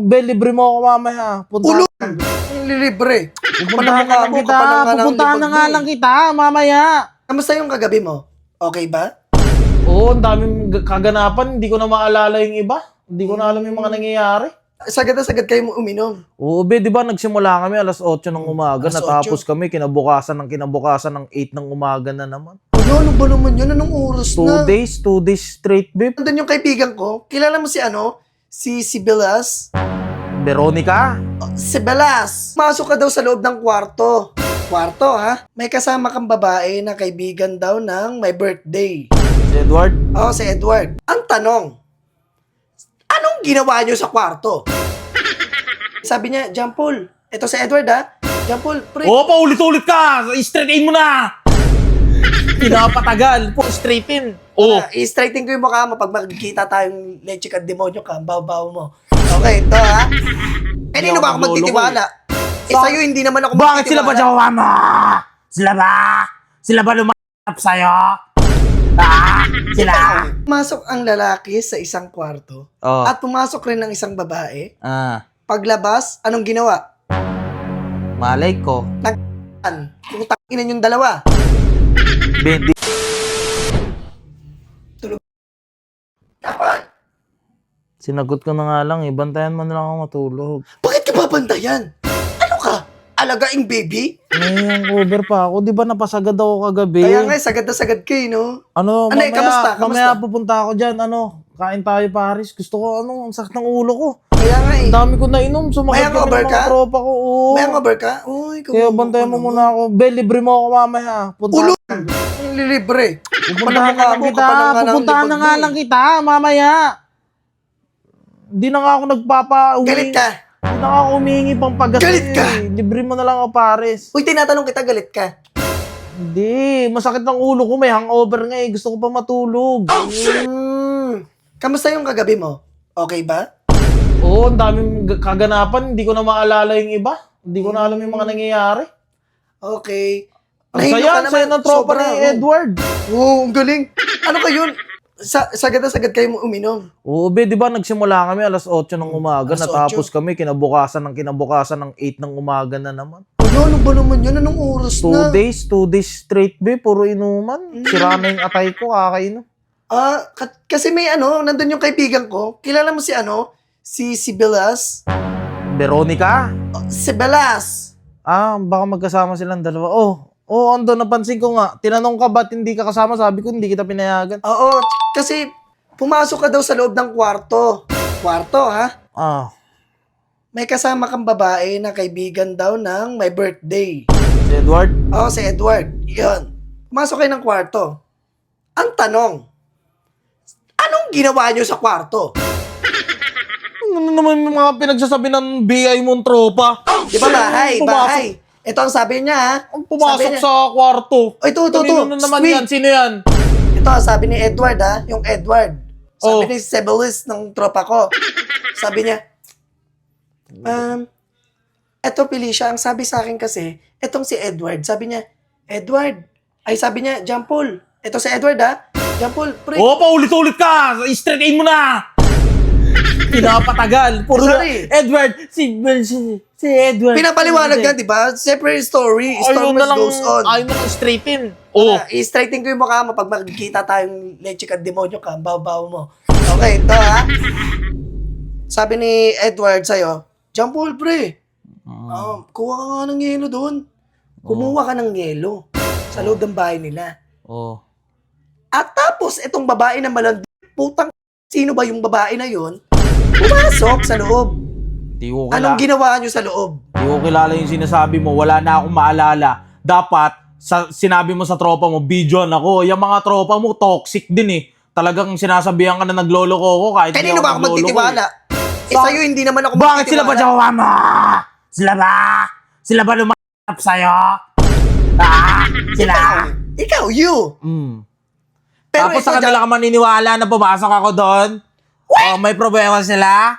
Be, libre mo ako mamaya. Punta. Ulo! Lilibre. Pupuntahan na lang kita. Pupuntahan na nga lang kita, mamaya. Kamusta yung kagabi mo? Okay ba? Oo, ang daming kaganapan. Hindi ko na maalala yung iba. Hindi ko na alam yung mga nangyayari. Sagad na sagad kayo uminom. Oo, be, di ba nagsimula kami alas 8 ng umaga, Alas natapos kami kinabukasan ng kinabukasan ng 8 ng umaga na naman. Ano, ano ba naman yun? Anong oras Two na? days, two days straight, be. Nandun yung kaibigan ko. Kilala mo si ano? Si si Belas? Veronica, Si Belas! Masok ka daw sa loob ng kwarto. Kwarto, ha? May kasama kang babae na kaibigan daw ng may birthday. si Edward, Oo, si Edward. Ang tanong, anong ginawa niyo sa kwarto? Sabi niya, John Paul, ito si Edward ha. John Paul, pre, Oo, paulit-ulit ka! Straightin mo na! Pinapatagal. Po, straightin. Oo. Ah, i-straighten ko yung mukha mo pag magkikita tayong leche ka demonyo ka, ang baw-baw mo. Okay, ito ha. Kanino ba ako ko magtitiwala? Eh, Sa- sa'yo hindi naman ako Bakit sila ba magtitiwala. jowa mo? Sila ba? Sila ba lumakap sa'yo? Ah, sila? Pumasok ang lalaki sa isang kwarto Oh. at pumasok rin ng isang babae. Ah, Paglabas, anong ginawa? malay ko. An, Tutangin yung dalawa. Bendi. Dapat. Sinagot ko na nga lang eh. Bantayan mo na lang ako matulog. Bakit ka babantayan? Ano ka? Alagaing baby? May hangover pa ako. Di ba napasagad ako kagabi? Kaya nga, sagad na sagad kayo, no? Ano, Ano, mamaya, eh, kamusta? Kamusta? mamaya pupunta ako dyan. Ano, kain tayo Paris. Gusto ko, ano, ang sakit ng ulo ko. Kaya nga eh. Ang dami ko nainom. Sumakit May kami hangover ng mga ka? tropa ko. Oo. May hangover ka? Uy, Kaya bantayan mo naman. muna ako. Be, libre mo ako mamaya. Punta. Ulo! Yung lilibre. Pupuntahan na ang lang kita. ng Pupuntahan na nga lang kita, mamaya. Hindi na nga ako nagpapa... Galit ka. Hindi na nga ako humingi pang pagas. Galit ka? Libre mo na lang ako, Paris. Uy, tinatanong kita, galit ka. Hindi. Masakit ang ulo ko. May hangover nga eh. Gusto ko pa matulog. Hmm. Kamusta yung kagabi mo? Okay ba? Oo, ang daming g- kaganapan. Hindi ko na maalala yung iba. Hindi ko na alam yung mga nangyayari. Okay. Ang Nahilo saya, ka ang saya naman. ng tropa Sobra, ni oh. Edward. Oo, ang galing. Ano ka yun? Sa sagad na sagad kayo uminom. Oo, be, di ba nagsimula kami alas 8 ng umaga, Alas natapos kami kinabukasan ng kinabukasan ng 8 ng umaga na naman. Ano, ano ba naman yun? Anong oras Two na? days, two days straight, be, puro inuman. Sira na yung atay ko, kakainom. Ah, ka- kasi may ano, nandun yung kaibigan ko. Kilala mo si ano? Si si Belas? Veronica? Oh, si Belas. Ah, baka magkasama silang dalawa. Oh, oh, ando, napansin ko nga. Tinanong ka ba't hindi ka kasama? Sabi ko, hindi kita pinayagan. Oo, kasi pumasok ka daw sa loob ng kwarto. Kwarto, ha? Ah, May kasama kang babae na kaibigan daw ng may birthday. si Edward? Oo, si Edward. Yun. Pumasok kayo ng kwarto. Ang tanong, anong ginawa niyo sa kwarto? Ano naman yung mga pinagsasabi ng BI mong tropa? Di ba bahay, Pumasok- bahay? Ito ang sabi niya, ha? Ang pumasok sa kwarto. O, ito, ito, ito. Kanino na naman Sweet. yan? Sino yan? Ito, sabi ni Edward, ha? Yung Edward. Sabi Oh. ni Sebelis ng tropa ko. Sabi niya, um, eto Felicia, ang sabi sa akin kasi, etong si Edward, sabi niya, Edward, ay sabi niya, John Paul, eto si Edward, ha? John Paul, pre, Oo, paulit-ulit ka! Straightin mo na! Pinapatagal. Puro Sorry. Edward, si, si, si Edward. pinapaliwanag yan, di ba? Separate story, Ayaw na lang, goes on. ayaw na lang straightin. Oo. Ah, i-straighten ko yung mukha mo pag magkikita tayong leche ka demonyo ka, ang baw-baw mo. Okay, ito ha. Sabi ni Edward sa'yo, John Paul, pre, ah, kuha ka nga ng yelo doon. Kumuha ka ng yelo sa loob ng bahay nila. Oo. At tapos, itong babae na malandi, putang sino ba yung babae na yon? Pumasok sa loob. Di ko kilala. Anong ginawa nyo sa loob? Di ko kilala yung sinasabi mo. Wala na akong maalala. Dapat, sa, sinabi mo sa tropa mo, bidyon ako. Yung mga tropa mo, toxic din eh. Talagang sinasabihan ka na nagloloko ako kahit Kanino ba ako magtitiwala? eh. Eh, sa'yo hindi naman ako Bakit sila ba magtitiwala. jowa mo? Sila ba? Sila ba lumakap sa'yo? Ah, sila? Ikaw, you. Mm. Pero Tapos sa kanila ka maniniwala na pumasok ako doon? Oh, may problema sila?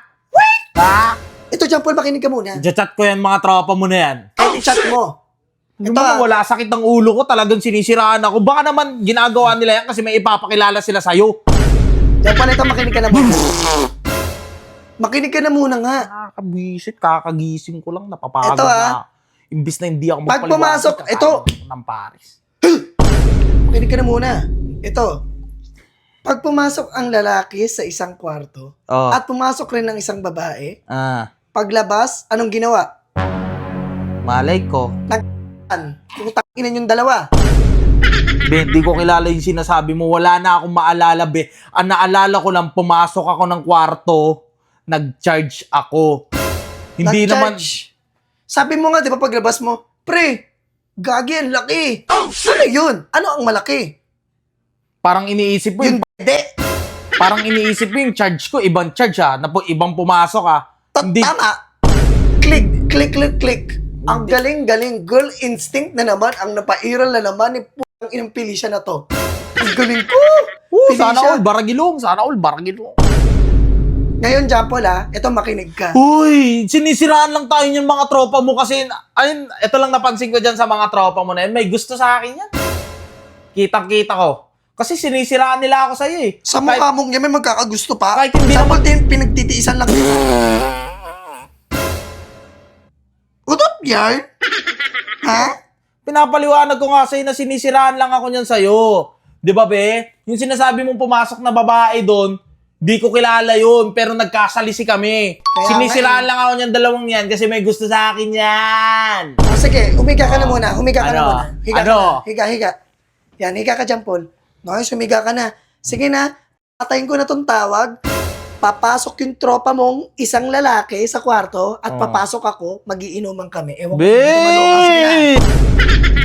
Ha? Ito, John Paul, makinig ka muna. Chat ko yan mga tropa mo na yan. Kahit i-chat mo. Ito, Ito, ah. wala sakit ng ulo ko, talagang sinisiraan ako. Baka naman ginagawa nila yan kasi may ipapakilala sila sa'yo. John Paul, ito makinig ka na muna. Makinig ka na muna nga. Nakakabisit, kakagising ko lang, napapagod Ito, ah. na. Imbis na hindi ako Pag magpaliwanag, pumasok, kakain ito. ng Paris. Makinig ka na muna. Ito. Pag pumasok ang lalaki sa isang kwarto Oh. at pumasok rin ng isang babae, ah, paglabas, anong ginawa? malay ko. An, Putangin yung dalawa. Be, di ko kilala yung sinasabi mo. Wala na akong maalala, be. Ang naalala ko lang, pumasok ako ng kwarto, nag-charge ako. Hindi naman... Nag-charge. Sabi mo nga, di ba paglabas mo, pre, gagi, ang laki. ano yun? Ano ang malaki? Parang iniisip mo Yung dede. parang iniisip mo yung charge ko, ibang charge ha, na po, ibang pumasok ha. Ta- Hindi, Tama. Click, click, click, click. Ang galing-galing. Girl instinct na naman. Ang napairal na naman ni putang inang Felicia na to. Ang galing ko. oh, sana all baragilong, sana all baragilong. Ngayon, Jampol ha, ito makinig ka. Uy, sinisiraan lang tayo yung mga tropa mo kasi, ayun, ito lang napansin ko dyan sa mga tropa mo na yun, may gusto sa akin yan. Kitang-kita ko. Kasi sinisiraan nila ako sa'yo eh. Sa Kahit- mukha mong yan, may magkakagusto pa. Kahit hindi Jampol, din, pinagtitiisan lang kita. Udot yan? ha? Pinapaliwanag ko nga sa'yo na sinisiraan lang ako niyan sa'yo. Di ba, be? Yung sinasabi mong pumasok na babae doon, di ko kilala yun, pero nagkasalisi kami. Kaya sinisiraan eh. lang ako niyan dalawang yan kasi may gusto sa akin yan. O sige, humiga ka na muna. Humiga ka na Ano? muna. Higa Ano? ka na. Higa, higa. Yan, higa ka dyan, Paul. Nice, humiga ka na. Sige na, patayin ko na tong tawag. Papasok yung tropa mong isang lalaki sa kwarto at Oh. papasok ako, magiinuman kami. Ewan ko kung hindi ko maloka. Sige na. Be!